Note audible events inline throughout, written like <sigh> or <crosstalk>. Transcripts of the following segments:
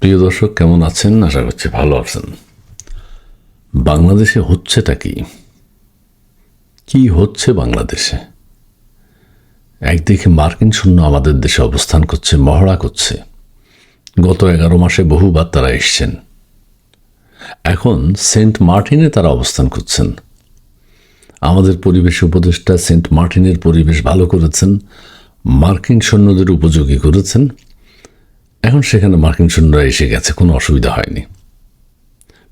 প্রিয় দর্শক, কেমন আছেন? আশা করছি ভালো আছেন। বাংলাদেশে হচ্ছেটা কি? কি হচ্ছে বাংলাদেশে? একদিকে মার্কিন শূন্য আমাদের দেশে অবস্থান করছে, মহড়া করছে। গত এগারো মাসে বহুবার তারা এসছেন। এখন সেন্ট মার্টিনে তারা অবস্থান করছেন। আমাদের পরিবেশ উপদেষ্টা সেন্ট মার্টিনের পরিবেশ ভালো করেছেন, মার্কিন সৈন্যদের উপযোগী করেছেন। এখন সেখানে মার্কিন সৈন্যরা এসে গেছে, কোনো অসুবিধা হয়নি।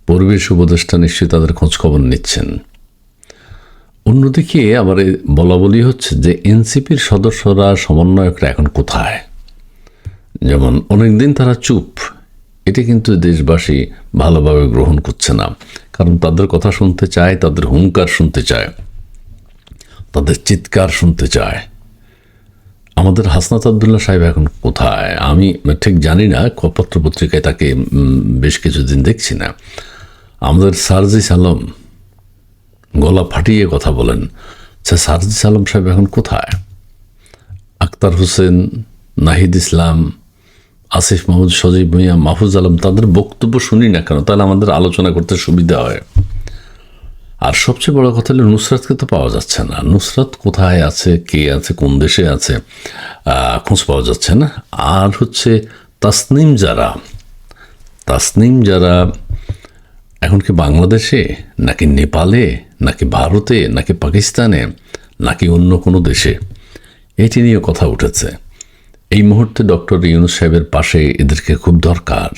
পরিবেশ উপদেষ্টা নিশ্চয়ই তাদের খোঁজখবর নিচ্ছেন। অন্যদিকে আবার বলা বলি হচ্ছে যে, এনসিপির সদস্যরা, সমন্বয়করা এখন কোথায়? যেমন, অনেকদিন তারা চুপ। এটা কিন্তু দেশবাসী ভালোভাবে গ্রহণ করছে না। কারণ তাদের কথা শুনতে চায়, তাদের হুঙ্কার শুনতে চায়, তাদের চিৎকার শুনতে চায়। আমাদের হাসনাত আবদুল্লাহ সাহেব এখন কোথায়? আমি ঠিক জানি না পত্র পত্রিকায় তাকে বেশ কিছুদিন দেখছি না। আমাদের সারজিস আলম গলা ফাটিয়ে কথা বলেন। সে সারজিস আলম সাহেব এখন কোথায়? আক্তার হোসেন, নাহিদ ইসলাম, আসিফ মাহমুদ, সজীব মিয়া, মাহফুজ আলম, তাদের বক্তব্য শুনি না কেন? তাহলে আমাদের আলোচনা করতে সুবিধা হয়। আর সবচেয়ে বড় কথা হলো নুসরাতকে তো পাওয়া যাচ্ছে না। নুসরাত কোথায় আছে, কে আছে, কোন দেশে আছে খোঁজ পাওয়া যাচ্ছে না। আর হচ্ছে তাসনিম যারা তাসনিম যারা এখন কি বাংলাদেশে, নাকি নেপালে, নাকি ভারতে, নাকি পাকিস্তানে, নাকি অন্য কোনো দেশে? এটি নিয়ে কথা উঠেছে। এই মুহূর্তে ডক্টর ইউনুস সাহেবের পাশে এদেরকে খুব দরকার।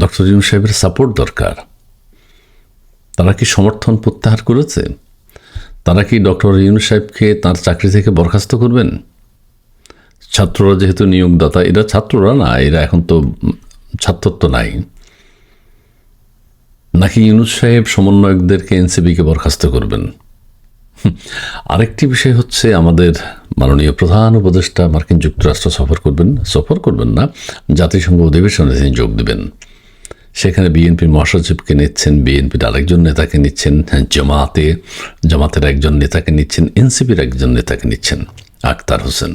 ডক্টর ইউনুস সাহেবের সাপোর্ট দরকার। তারা কি সমর্থন প্রত্যাহার করেছে? তারা কি ডক্টর ইউনুস সাহেবকে তার চাকরি থেকে বরখাস্ত করবেন? ছাত্ররা যেহেতু নিয়োগদাতা, এরা ছাত্ররা না, এরা এখন তো ছাত্রত্ব নাই। নাকি ইউনুস সাহেব সমন্বয়কদেরকে এনসিবিকে বরখাস্ত করবেন? আরেকটি বিষয় হচ্ছে আমাদের মাননীয় প্রধান উপদেষ্টা মার্কিন যুক্তরাষ্ট্র সফর করবেন সফর করবেন না, জাতিসংঘ অধিবেশনে তিনি যোগ দেবেন। সেখানে বিএনপির মহাসচিবকে নিচ্ছেন বিএনপির আরেকজন নেতাকে নিচ্ছেন হ্যাঁ, জামাতে জামাতের একজন নেতাকে নিচ্ছেন এনসিপির একজন নেতাকে নিচ্ছেন আক্তার হোসেন।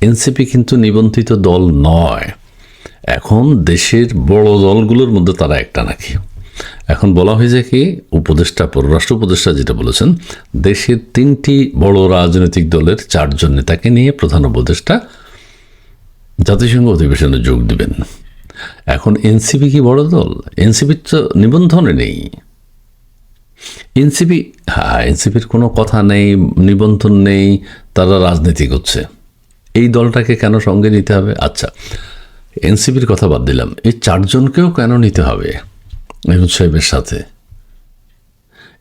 এনসিপি কিন্তু নিবন্ধিত দল নয়। এখন দেশের বড় দলগুলোর মধ্যে তারা একটা নাকি। এখন বলা হয়েছে কি উপদেষ্টা পররাষ্ট্র উপদেষ্টা যেটা বলেছেন দেশের তিনটি বড় রাজনৈতিক দলের চারজন নেতাকে নিয়ে প্রধান উপদেষ্টা জাতিসংঘ অধিবেশনে যোগ দিবেন। এখন এনসিপি কি বড় দল? এনসিপির তো নিবন্ধনে নেই। এনসিপি হ্যাঁ এনসিপির কোনো কথা নেই, নিবন্ধন নেই, তারা রাজনীতি করছে। এই দলটাকে কেন সঙ্গে নিতে হবে? আচ্ছা এনসিপির কথা বাদ দিলাম। এই চারজনকেও কেন নিতে হবে মেহমুদ সাহেবের সাথে?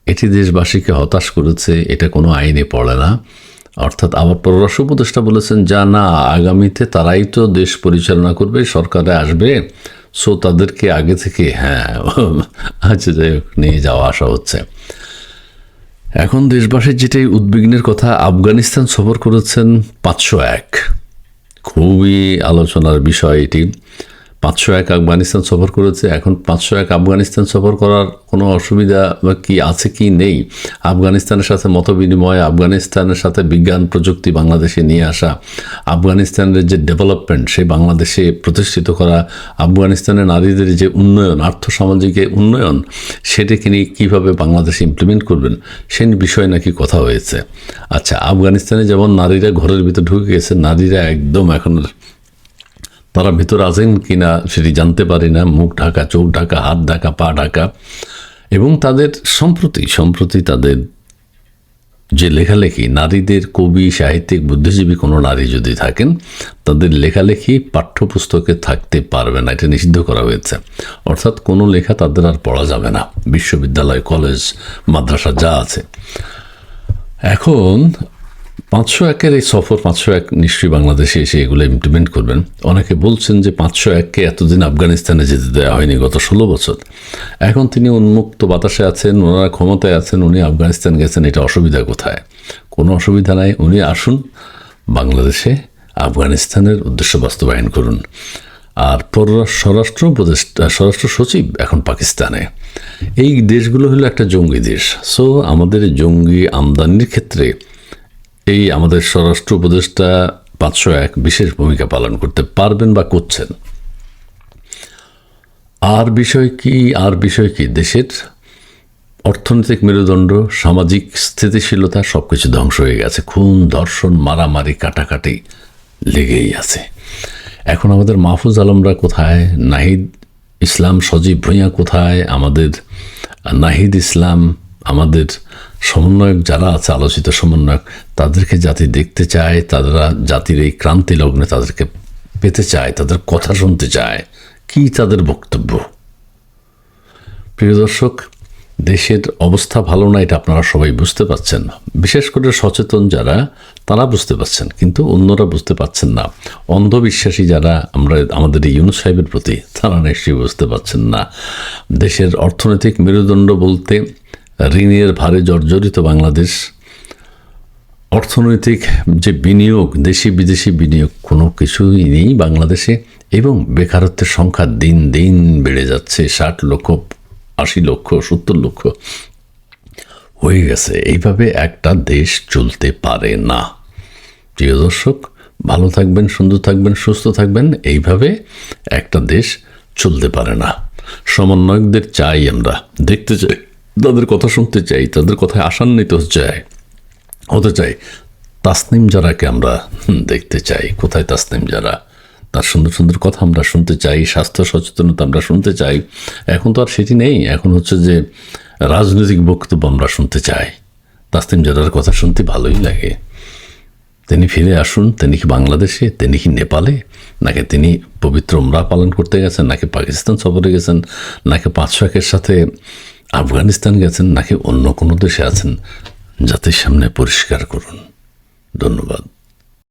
এটি দেশবাসীকে হতাশ করেছে, এটা কোনো আইনে পড়ে না। অর্থাৎ আবার পররাষ্ট্র উপদেষ্টা বলেছেন, যা না, আগামীতে তারাই তো দেশ পরিচালনা করবে, সরকারে আসবে। সো তাদেরকে আগে থেকে হ্যাঁ <laughs> আচ্ছা যাই হোক, নিয়ে যাওয়া আসা হচ্ছে। এখন দেশবাসীর যেটাই উদ্বিগ্নের কথা, আফগানিস্তান সফর করেছেন পাঁচশো এক। খুবই আলোচনার বিষয় এটি। পাঁচশো এক আফগানিস্তান সফর করেছে। এখন পাঁচশো এক আফগানিস্তান সফর করার কোনো অসুবিধা বা কি আছে কি নেই? আফগানিস্তানের সাথে মত বিনিময় আফগানিস্তানের সাথে বিজ্ঞান, প্রযুক্তি বাংলাদেশে নিয়ে আসা, আফগানিস্তানের যে ডেভেলপমেন্ট, সেই বাংলাদেশে প্রতিষ্ঠিত করা, আফগানিস্তানের নারীদের যে উন্নয়ন, আর্থসামাজিক উন্নয়ন, সেটাকে নিয়ে কীভাবে বাংলাদেশে ইমপ্লিমেন্ট করবেন, সে বিষয়ে নাকি কথা হয়েছে। আচ্ছা আফগানিস্তানে যেমন নারীরা ঘরের ভিতর ঢুকে গেছে, নারীরা একদম এখন তারা ভিতরে আছেন কিনা সেটি জানতে পারি না। মুখ ঢাকা, চোখ ঢাকা, হাত ঢাকা, পা ঢাকা। এবং তাদের সম্প্রতি সম্প্রতি তাদের যে লেখালেখি, নারীদের কবি, সাহিত্যিক, বুদ্ধিজীবী কোনো নারী যদি থাকেন, তাদের লেখালেখি পাঠ্যপুস্তকে থাকতে পারবে না। এটা নিষিদ্ধ করা হয়েছে। অর্থাৎ কোনো লেখা তাদের আর পড়া যাবে না। বিশ্ববিদ্যালয়, কলেজ, মাদ্রাসা যা আছে। এখন পাঁচশো একের এই সফর, পাঁচশো এক নিশ্চয়ই বাংলাদেশে এসে এগুলো ইমপ্লিমেন্ট করবেন। অনেকে বলছেন যে পাঁচশো এককে এতদিন আফগানিস্তানে যেতে দেওয়া হয়নি গত ষোলো বছর। এখন তিনি উন্মুক্ত বাতাসে আছেন, ওনারা ক্ষমতায় আছেন, উনি আফগানিস্তান গেছেন, এটা অসুবিধা কোথায়? কোনো অসুবিধা নাই, উনি আসুন বাংলাদেশে আফগানিস্তানের উদ্দেশ্য বাস্তবায়ন করুন। আর স্বরাষ্ট্র উপদেষ্টা, স্বরাষ্ট্র সচিব এখন পাকিস্তানে। এই দেশগুলো হলো একটা জঙ্গি দেশ। সো আমাদের জঙ্গি আমদানির ক্ষেত্রে এই আমাদের স্বরাষ্ট্র উপদেষ্টা পাঁচশো এক বিশেষ ভূমিকা পালন করতে পারবেন বা করছেন। আর বিষয় কি, আর বিষয় কি? দেশের অর্থনৈতিক মেরুদণ্ড, সামাজিক স্থিতিশীলতা সব কিছু ধ্বংস হয়ে গেছে। খুন, ধর্ষণ, মারামারি, কাটাকাটি লেগেই আছে। এখন আমাদের মাহফুজ আলমরা কোথায়? নাহিদ ইসলাম, সজীব ভূঁইয়া কোথায়? আমাদের নাহিদ ইসলাম, আমাদের সমন্বয়ক যারা আছে, আলোচিত সমন্বয়ক, তাদেরকে জাতি দেখতে চায়, তারা জাতির এই ক্রান্তি লগ্নে তাদেরকে পেতে চায়, তাদের কথা শুনতে চায়, কি তাদের বক্তব্য? প্রিয় দর্শক, দেশের অবস্থা ভালো না, এটা আপনারা সবাই বুঝতে পারছেন। বিশেষ করে সচেতন যারা, তারা বুঝতে পারছেন, কিন্তু অন্যরা বুঝতে পারছেন না। অন্ধবিশ্বাসী যারা, আমরা, আমাদের এই ইউনুস সাহেবের প্রতি, তারা নিশ্চয়ই বুঝতে পারছেন না। দেশের অর্থনৈতিক মেরুদণ্ড বলতে ঋণের ভারে জর্জরিত বাংলাদেশ। অর্থনৈতিক যে বিনিয়োগ, দেশি বিদেশি বিনিয়োগ, কোনো কিছুই নেই বাংলাদেশে এবং বেকারত্বের সংখ্যা দিন দিন বেড়ে যাচ্ছে। ষাট লক্ষ, আশি লক্ষ, সত্তর লক্ষ হয়ে গেছে। এইভাবে একটা দেশ চলতে পারে না। প্রিয় দর্শক, ভালো থাকবেন, সুন্দর থাকবেন, সুস্থ থাকবেন, এইভাবে একটা দেশ চলতে পারে না। সমন্বয়কদের চাই আমরা। দেখতে চাই। তাদের কথা শুনতে চাই, তাদের কথায় আশান্বিত চাই, হতে চাই। তাসনিম যারাকে আমরা দেখতে চাই, কোথায় তাসনিম যারা? তার সুন্দর সুন্দর কথা আমরা শুনতে চাই, স্বাস্থ্য সচেতনতা আমরা শুনতে চাই। এখন তো আর সেটি নেই, এখন হচ্ছে যে রাজনৈতিক বক্তব্য আমরা শুনতে চাই। তাসনিম যারার কথা শুনতে ভালোই লাগে। তিনি ফিরে আসুন, তিনি কি বাংলাদেশে, তিনি কি নেপালে, নাকি তিনি পবিত্র উমরা পালন করতে গেছেন, নাকি পাকিস্তান সফরে গেছেন, নাকি পাঁচ সাথে আফগানিস্তান গেছেন নাকি অন্য কোনো দেশে আছেন? জাতির সামনে পরিষ্কার করুন। ধন্যবাদ।